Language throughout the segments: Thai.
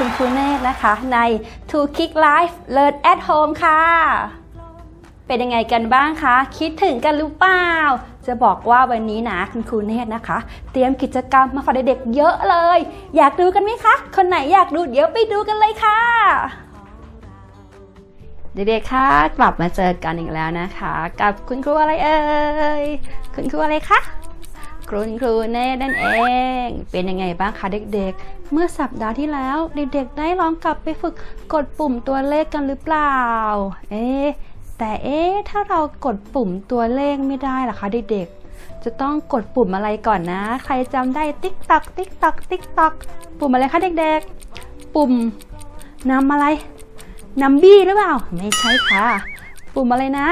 คุณครูเนตรนะคะ ใน To Kick Life Learn at Home ค่ะ เป็นยังไงกันบ้างคะ คิดถึงกันหรือเปล่า จะบอกว่าวันนี้นะคุณครูเนตรนะคะ เตรียมกิจกรรมมาฝากเด็กๆเยอะเลย อยากดูกันไหมคะ คนไหนอยากดูเดี๋ยวไปดูกันเลยค่ะเด็กๆคะกลับมาเจอกันอีกแล้วนะคะ กับคุณครูอะไรเอ่ยคุณครูอะไรคะ คุณครูเน่นั่นเอง เป็นยังไงบ้างคะเด็กๆ เมื่อสัปดาห์ที่แล้วเด็กๆ ได้ลองกลับไปฝึกกดปุ่มตัวเลขกันหรือเปล่า เอ๊แต่เอ๊ถ้าเรากดปุ่มตัวเลขไม่ได้ล่ะคะเด็กๆ จะต้องกดปุ่มอะไรก่อนนะ ใครจำได้ติ๊กตักติ๊กตักติ๊กตัก ปุ่มอะไรคะเด็กๆ ปุ่มนำอะไรนำบี้หรือเปล่า ไม่ใช่ค่ะ ปุ่มอะไรนะ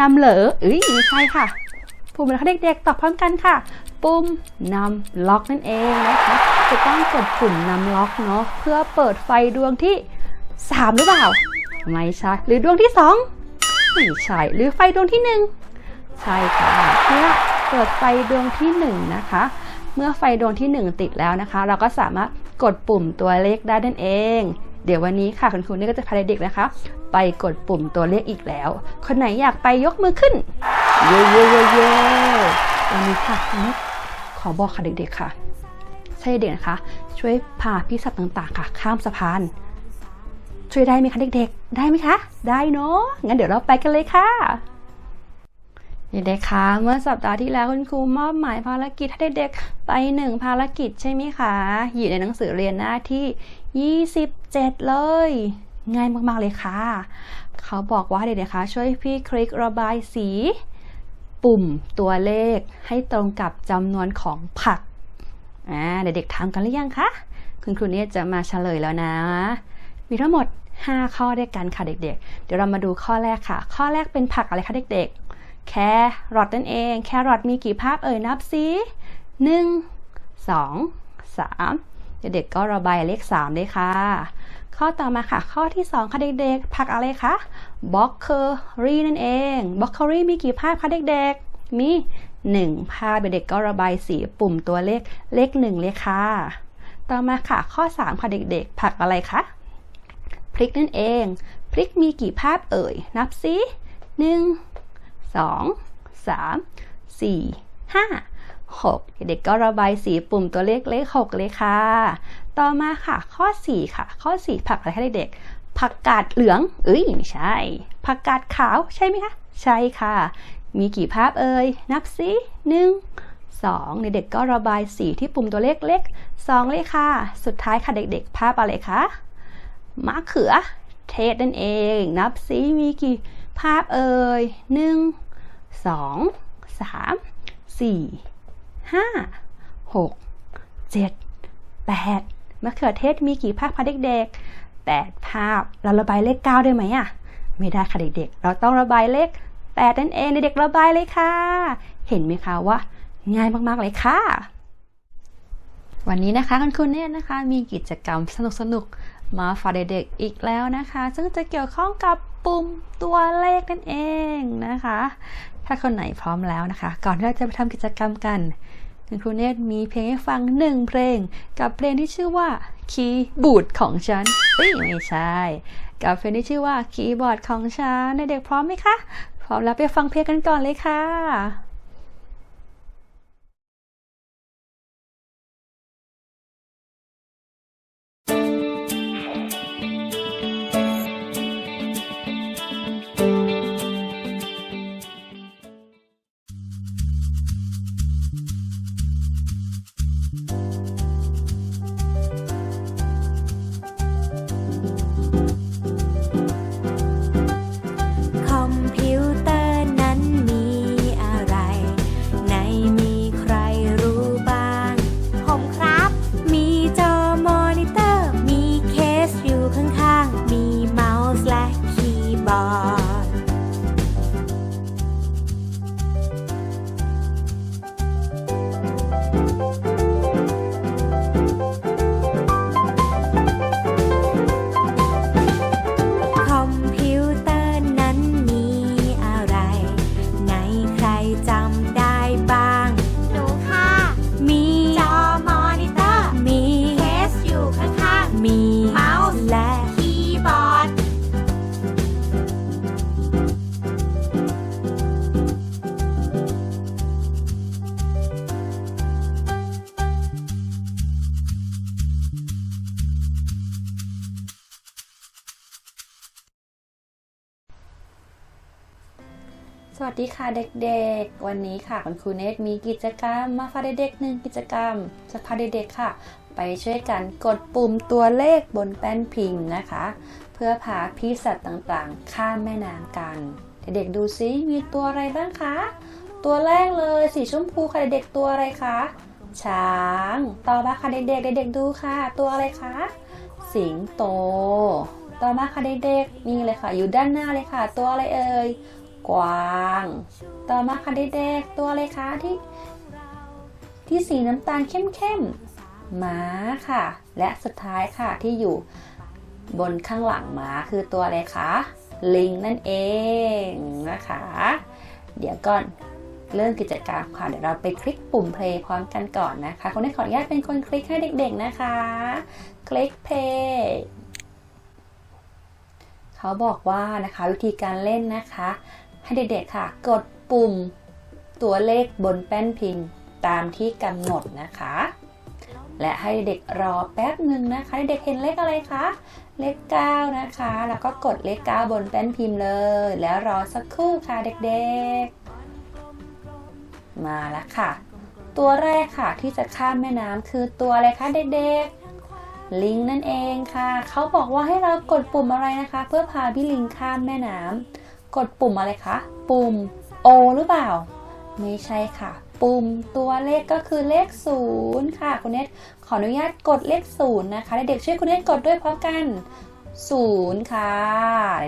นำเหลอเอ้ยไม่ใช่ค่ะ ปุ่มอะไรคะเด็กๆตอบพร้อมกันค่ะ ปุ่มนำล็อกนั่นเองนะคะจะต้องกดปุ่มนำล็อกเนาะเพื่อเปิดไฟดวงที่ 3 หรือเปล่า ไม่ใช่ หรือดวงที่ 2 ไม่ใช่ หรือไฟดวงที่ 1 ใช่ค่ะเพื่อเปิดไฟดวงที่ 1 นะคะ เมื่อไฟดวงที่ 1 ติดแล้วนะคะ เราก็สามารถกดปุ่มตัวเลขได้นั่นเอง เดี๋ยววันนี้ค่ะคุณครูนี่ก็จะพาเด็กๆนะคะ ไปกดปุ่มตัวเลขอีกแล้ว คนไหนอยากไปยกมือขึ้น เย่เย่เย่เย่วันนี้ค่ะนิดขอบอกค่ะเด็กๆค่ะ ใช่เด็กๆนะคะ ช่วยพาพี่สัตว์ต่างๆ ค่ะ ข้ามสะพาน ช่วยได้ไหมคะเด็กๆ ได้ไหมคะ ได้เนาะงั้นเดี๋ยวเราไปกันเลยค่ะ เด็กๆคะเมื่อสัปดาห์ที่แล้วคุณครูมอบหมายภารกิจให้เด็กๆไปหนึ่งภารกิจใช่ไหมคะอยู่ในหนังสือเรียนหน้าที่ 27 เลย ง่ายมากๆเลยค่ะ เขาบอกว่าเด็กๆคะช่วยพี่คลิกระบายสี ปุ่มตัวเลขให้ตรงกับจำนวนของผักอ่าเด็กๆทำกันหรือยังคะคุณครูเนี่ยจะมาเฉลยแล้วนะ มีทั้งหมด 5 ข้อด้วยกันค่ะเด็กๆ เดี๋ยวเรามาดูข้อแรกค่ะ ข้อแรกเป็นผักอะไรคะเด็กๆ แครอทนั่นเอง แครอทมีกี่ภาพเอ่ยนับซิหนึ่งสองสามเด็กๆก็ระบายเลข3เลยค่ะ ข้อต่อมาค่ะ ข้อที่2ค่ะเด็กๆผักอะไรคะบล็อกเคอรี่นั่นเองบล็อกเคอรี่มีกี่ภาพคะเด็กๆ มี1ภาพเด็กๆก็ระบายสีปุ่มตัวเลขเลข1เลยค่ะ ต่อมาค่ะ ข้อ3ค่ะเด็กๆ ผักอะไรคะพริกนั่นเอง พริกมีกี่ภาพเอ่ย นับซิหนึ่ง สองสามสี่ห้าหกเด็กๆก็ระบายสีปุ่มตัวเลขเลขหกเลยค่ะ ต่อมาค่ะ ข้อ 4 ค่ะ ข้อ 4 ผักอะไรคะเด็กๆผักกาดเหลือง เอ้ยไม่ใช่ ผักกาดขาวใช่ไหมคะ ใช่ค่ะ มีกี่ภาพเอ่ย นับซิหนึ่งสองเด็กๆก็ระบายสีที่ปุ่มตัวเลขเลขสองเลยค่ะ สุดท้ายค่ะเด็กๆ ภาพอะไรคะ มะเขือเทศนั่นเอง นับซิมีกี่ ภาพเอ่ยหนึ่งสองสามสี่ห้าหกเจ็ดแปดมะเขือเทศมีกี่ภาพคะเด็กๆแปดภาพเราระบายเลขเก้าได้ไหมอะไม่ได้ค่ะเด็กๆ เราต้องระบายเลขแปดนั่นเองเด็กๆระบายเลยค่ะ เห็นไหมคะว่า ง่ายมากๆเลยค่ะ วันนี้นะคะคุณครูเนตนะคะ มีกิจกรรมสนุกๆมาฝากเด็กๆอีกแล้วนะคะ ซึ่งจะเกี่ยวข้องกับ ปุ่มตัวเลขนั่นเองนะคะ ถ้าคนไหนพร้อมแล้วนะคะ ก่อนที่เราจะไปทำกิจกรรมกันคุณครูเนตมีเพลงให้ฟังหนึ่งเพลง กับเพลงที่ชื่อว่าคีย์บูดของฉันเอ้ยไม่ใช่ กับเพลงที่ชื่อว่าคีย์บอร์ดของฉันเด็กๆพร้อมไหมคะ พร้อมแล้วไปฟังเพลงกันก่อนเลยค่ะ วัสดีค่ะเด็กๆ วันนี้ค่ะคุณครูเนตมีกิจกรรมมาพาเด็กๆหนึ่งกิจกรรมจะพาเด็กๆค่ะ ไปช่วยกันกดปุ่มตัวเลขบนแป้นพิมพ์นะคะ เพื่อพาพี่สัตว์ต่างๆ ข้ามแม่น้ำกัน เด็กๆดูซิมีตัวอะไรบ้างคะ ตัวแรกเลยสีชมพูค่ะเด็กๆตัวอะไรคะช้าง ต่อมาค่ะเด็กๆเด็กๆดูค่ะ ตัวอะไรคะสิงโต ต่อมาค่ะเด็กๆนี่เลยค่ะ อยู่ด้านหน้าเลยค่ะ ตัวอะไรเอ่ย กวาง ต่อมาค่ะเด็กๆตัวอะไรคะที่ ที่สีน้ำตาลเข้มๆม้าค่ะ และสุดท้ายค่ะที่อยู่บนข้างหลังม้าคือตัวอะไรคะลิงนั่นเองนะคะ เดี๋ยวก่อนเริ่มกิจกรรมค่ะ เดี๋ยวเราไปคลิกปุ่มเพลย์พร้อมกันก่อนนะคะ คนนี้ขออนุญาตเป็นคนคลิกให้เด็กๆนะคะ คลิกเพลย์เขาบอกว่านะคะวิธีการเล่นนะคะ ให้เด็กๆค่ะ กดปุ่มตัวเลขบนแป้นพิมพ์ตามที่กำหนดนะคะ และให้เด็กรอแป๊บหนึ่งนะคะ เด็กเห็นเลขอะไรคะ เลข 9 นะคะ แล้วก็กดเลข 9 บนแป้นพิมพ์เลย แล้วรอสักครู่ค่ะเด็กๆ มาแล้วค่ะ ตัวแรกค่ะที่จะข้ามแม่น้ำคือตัวอะไรคะเด็กๆ ลิงนั่นเองค่ะ เขาบอกว่าให้เรากดปุ่มอะไรนะคะ เพื่อพาพี่ลิงข้ามแม่น้ำ กดปุ่มอะไรคะ ปุ่ม O หรือเปล่า ไม่ใช่ค่ะ ปุ่มตัวเลขก็คือเลขศูนย์ค่ะคุณเนตขออนุญาตกดเลขศูนะคะ เด็กๆช่วยคุณเนตกดด้วยพร้อมกันศูนย์ค่ะ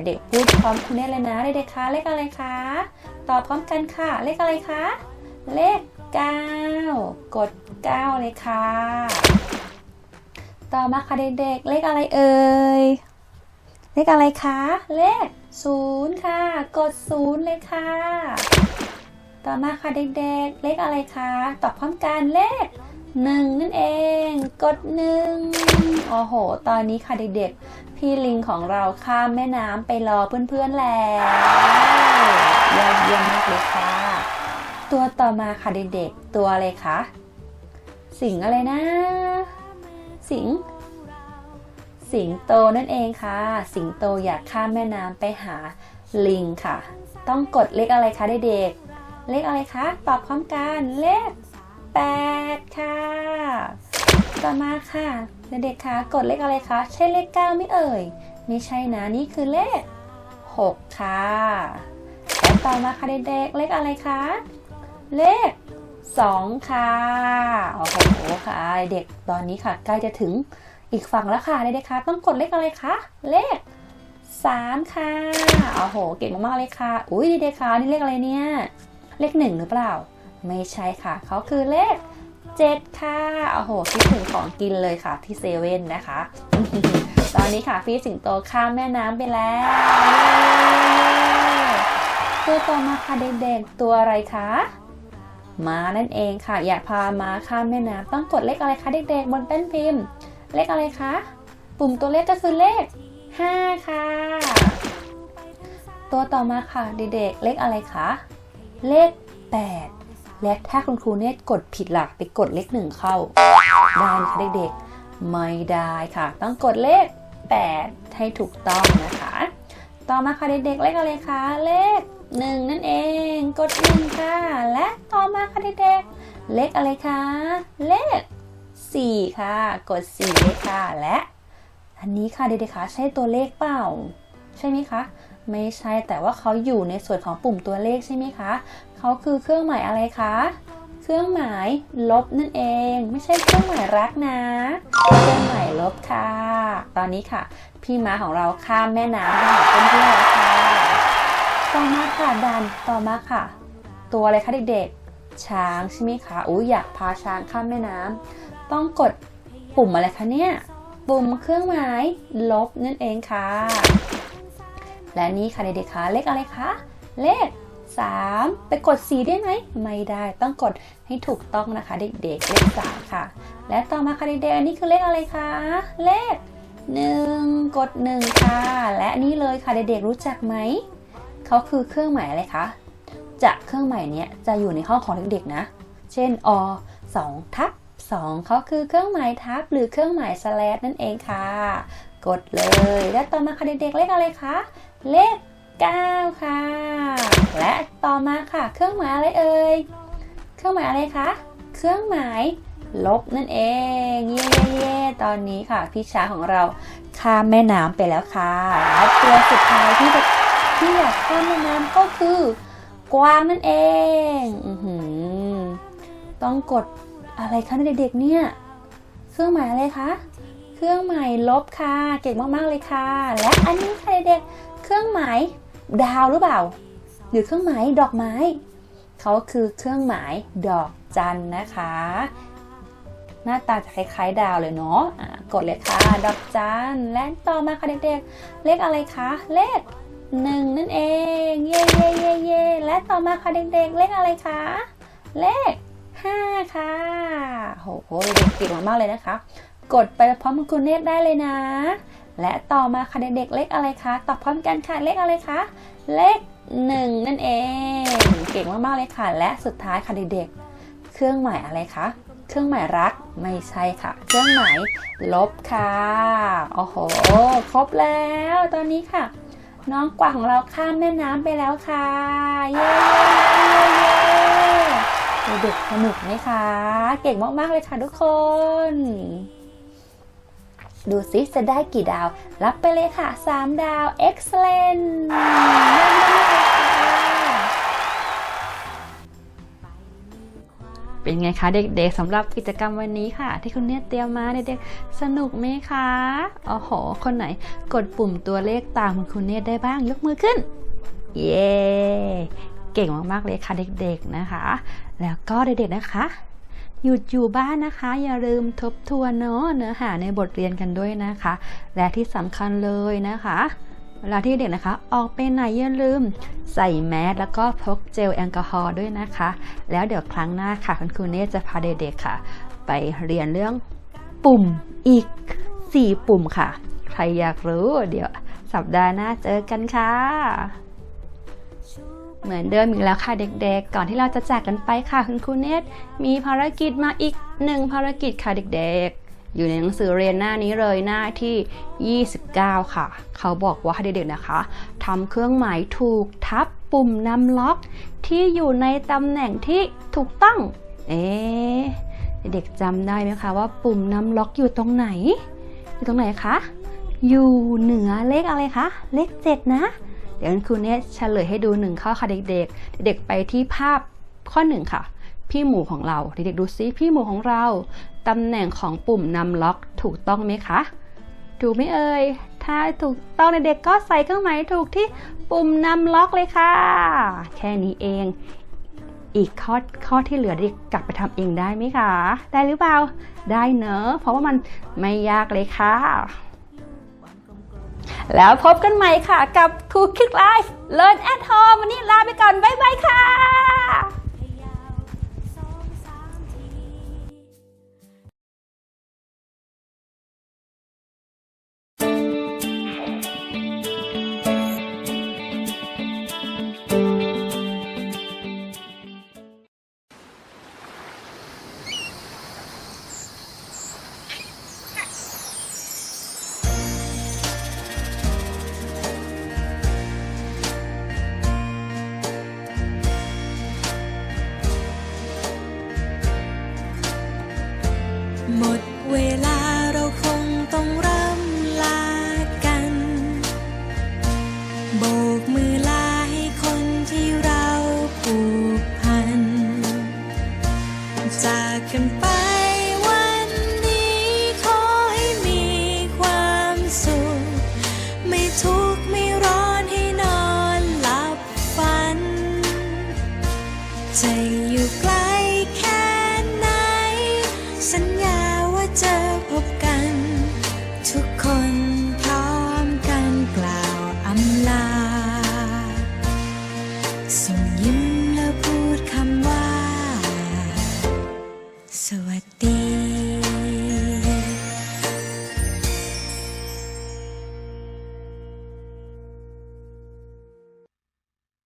เด็กพูดพร้อมคุณเนตเลยนะเด็กๆคะเลขอะไรคะตอบพร้อมกันค่ะ เลขอะไรคะเลข 9 กด 9 เลยค่ะ ต่อมาค่ะเด็กๆ เลขอะไรเอ่ย เลขอะไรคะ เลข ศูนย์ค่ะ กดศูนย์เลยค่ะ ต่อมาค่ะเด็กๆ เลขอะไรคะ ตอบพร้อมกันเลขหนึ่งนั่นเอง กดหนึ่งโอ้โห ตอนนี้ค่ะเด็กๆ พี่ลิงของเราข้ามแม่น้ำไปรอเพื่อนๆแล้วยอดเยี่ยมมากเลยค่ะ ตัวต่อมาค่ะเด็กๆ ตัวอะไรคะ สิงอะไรนะ สิง สิงโตนั่นเองค่ะ สิงโตอยากข้ามแม่น้ำไปหาลิงค่ะ ต้องกดเลขอะไรคะเด็กๆเลขอะไรคะ ตอบพร้อมกันเลข8ค่ะ ต่อมาค่ะเด็กๆคะกดเลขอะไรคะใช่เลข9ไม่เอ่ย ไม่ใช่นะนี่คือเลข 6 ค่ะและต่อมาค่ะเด็กๆเลขอะไรคะเลข2ค่ะโอ้โหค่ะเด็กตอนนี้ค่ะใกล้จะถึง อีกฝั่งแล้วค่ะเด็กๆคะต้องกดเลขอะไรคะเลข3ค่ะโอ้โห เก่งมากๆเลยค่ะ อุ้ยเด็กๆคะนี่เลขอะไรเนี่ย เลขหนึ่งหรือเปล่า ไม่ใช่ค่ะเขาคือเลข7ค่ะโอ้โหคิดถึงของกินเลยค่ะที่เซเว่นนะคะ ตอนนี้ค่ะพี่สิงโตข้ามแม่น้ำไปแล้วตัวต่อมาค่ะเด็กๆตัวอะไรคะม้านั่นเองค่ะ อยากพาม้าข้ามแม่น้ำต้องกดเลขอะไรคะเด็กๆบนแป้นพิมพ์ เลขอะไรคะ ปุ่มตัวเลขก็คือเลข 5 ค่ะ ตัวต่อมาค่ะเด็กๆ เลขอะไรคะ เลข 8 และถ้าคุณครูเนตกดผิดล่ะไปกดเลขหนึ่งเข้า ได้ไหมคะเด็กๆ ไม่ได้ค่ะ ต้องกดเลข 8 ให้ถูกต้องนะคะ ต่อมาค่ะเด็กๆ เลขอะไรคะ เลข 1 นั่นเอง กด1ค่ะ และต่อมาค่ะเด็กๆ เลขอะไรคะ เลข 4 ค่ะ กด4เลยค่ะ และอันนี้ค่ะเด็กๆคะใช่ตัวเลขเปล่า ใช่ไหมคะ ไม่ใช่แต่ว่าเขาอยู่ในส่วนของปุ่มตัวเลขใช่ไหมคะเขาคือเครื่องหมายอะไรคะเครื่องหมายลบนั่นเอง ไม่ใช่เครื่องหมายรักนะ เครื่องหมายลบค่ะ ตอนนี้ค่ะ พี่ม้าของเราข้ามแม่น้ำไปหาเพื่อนๆแล้วค่ะต่อมาค่ะดันต่อมาค่ะ ตัวอะไรคะเด็กๆช้างใช่ไหมคะอุ้ยอยากพาช้างข้ามแม่น้ำ ต้องกดปุ่มอะไรคะเนี่ย ปุ่มเครื่องหมายลบนั่นเองค่ะ และนี่ค่ะเด็กๆคะเลขอะไรคะ เลข 3 ไปกด 4 ได้ไหม ไม่ได้ต้องกดให้ถูกต้องนะคะ เด็กๆ เลข 3 ค่ะ และต่อมาค่ะเด็กๆอันนี้คือเลขอะไรคะ เลข 1 กด 1 ค่ะ และนี่เลยค่ะเด็กๆรู้จักไหม เขาคือเครื่องหมายอะไรคะ จะเครื่องหมายเนี้ยจะอยู่ในห้องของเด็กๆนะ เช่นอ2ทับ 2เขาคือเครื่องหมายทับหรือเครื่องหมายสแลชนั่นเองค่ะ กดเลย และต่อมาค่ะเด็กๆเลขอะไรคะ เลข 9 ค่ะ และต่อมาค่ะ เครื่องหมายอะไรเอ่ย เครื่องหมายอะไรคะ เครื่องหมายลบนั่นเอง เย้เย้เย้ตอนนี้ค่ะ พี่ช้าของเราข้ามแม่น้ำไปแล้วค่ะและตัวสุดท้ายที่จะที่อยากข้ามแม่น้ำก็คือกวางนั่นเอง อือหือต้องกด อะไรคะเด็กๆเนี่ย เครื่องหมายอะไรคะ เครื่องหมายลบค่ะ เก่งมากๆเลยค่ะ และอันนี้ค่ะเด็กเครื่องหมายดาวหรือเปล่า หรือเครื่องหมายดอกไม้ เขาคือเครื่องหมายดอกจันนะคะ หน้าตาจะคล้ายๆ ดาวเลยเนาะะกดเลยค่ะ ดอกจัน และต่อมาค่ะเด็กๆ เลขอะไรคะ เลขหนึ่งนั่นเอง เย่เย่เย่เย่และต่อมาค่ะเด็กๆ เลขอะไรคะ เลข ห้าค่ะโหเด็กเก่งมากเลยนะคะ กดไปพร้อมกับคุณเนตได้เลยนะ และต่อมาค่ะเด็กๆเลขอะไรคะ ตอบพร้อมกันค่ะเลขอะไรคะ เลขหนึ่งนั่นเอง เก่งมากๆเลยค่ะ และสุดท้ายค่ะเด็กๆ เครื่องหมายอะไรคะเครื่องหมายรักไม่ใช่ค่ะ เครื่องหมายลบค่ะโอ้โห ครบแล้วตอนนี้ค่ะ น้องกวางของเราข้ามแม่น้ำไปแล้วค่ะย้เย้ เด็กสนุกไหมคะ เก่งมาก ๆ เลยค่ะทุกคน ดูซิจะได้กี่ดาว รับไปเลยค่ะ 3 ดาว excellent เยี่ยมมากเลยค่ะเป็นไงคะเด็กๆสำหรับกิจกรรมวันนี้ค่ะ ที่คุณเนี่ยเตรียมมาเด็กๆสนุกไหมคะโอ้โห คนไหนกดปุ่มตัวเลขตามคุณเนี่ยได้บ้างยกมือขึ้น เย้ เก่งมากๆเลยค่ะเด็กๆนะคะ แล้วก็เด็กๆนะคะหยุดอยู่บ้านนะคะ อย่าลืมทบทวนเนาะเนื้อหาในบทเรียนกันด้วยนะคะ และที่สำคัญเลยนะคะเวลาที่เด็กนะคะ ออกไปไหนอย่าลืม ใส่แมสแล้วก็พกเจลแอลกอฮอล์ด้วยนะคะ แล้วเดี๋ยวครั้งหน้าค่ะคุณครูเนจะพาเด็กๆค่ะ ไปเรียนเรื่องปุ่มอีก 4 ปุ่มค่ะ ใครอยากรู้ เดี๋ยวสัปดาห์หน้าเจอกันค่ะ เหมือนเดิมอีกแล้วค่ะเด็กๆ ก่อนที่เราจะจากกันไปค่ะคุณครูเนตมีภารกิจมาอีกหนึ่งภารกิจค่ะเด็กๆ อยู่ในหนังสือเรียนหน้านี้เลยหน้าที่ 29 ค่ะ เขาบอกว่าให้เด็กๆนะคะทำเครื่องหมายถูกทับปุ่มนำล็อก ที่อยู่ในตำแหน่งที่ถูกต้อง เอ๊เด็กๆจำได้ไหมคะว่าปุ่มนำล็อกอยู่ตรงไหน อยู่ตรงไหนคะ อยู่เหนือเลขอะไรคะ เลข 7 นะ ดี๋ยวคุณครูเนี่ยเฉลยให้ดูหนึ่งข้อค่ะเด็กๆ เด็กไปที่ภาพข้อหนึ่งค่ะ พี่หมูของเรา เด็กๆดูซิพี่หมูของเราตำแหน่งของปุ่มนำล็อกถูกต้องไหมคะถูกไหมเอ่ย ถ้าถูกต้องเด็กๆก็ใส่เครื่องหมายถูกที่ปุ่มนำล็อกเลยค่ะ แค่นี้เอง อีกข้อข้อที่เหลือเด็กกลับไปทำเองได้ไหมคะ ได้หรือเปล่า ได้เนอะ เพราะว่ามันไม่ยากเลยค่ะ แล้วพบกันใหม่ค่ะกับครูคิกไลฟ์ Learn at Home วันนี้ลาไปก่อน บ๊ายบายค่ะ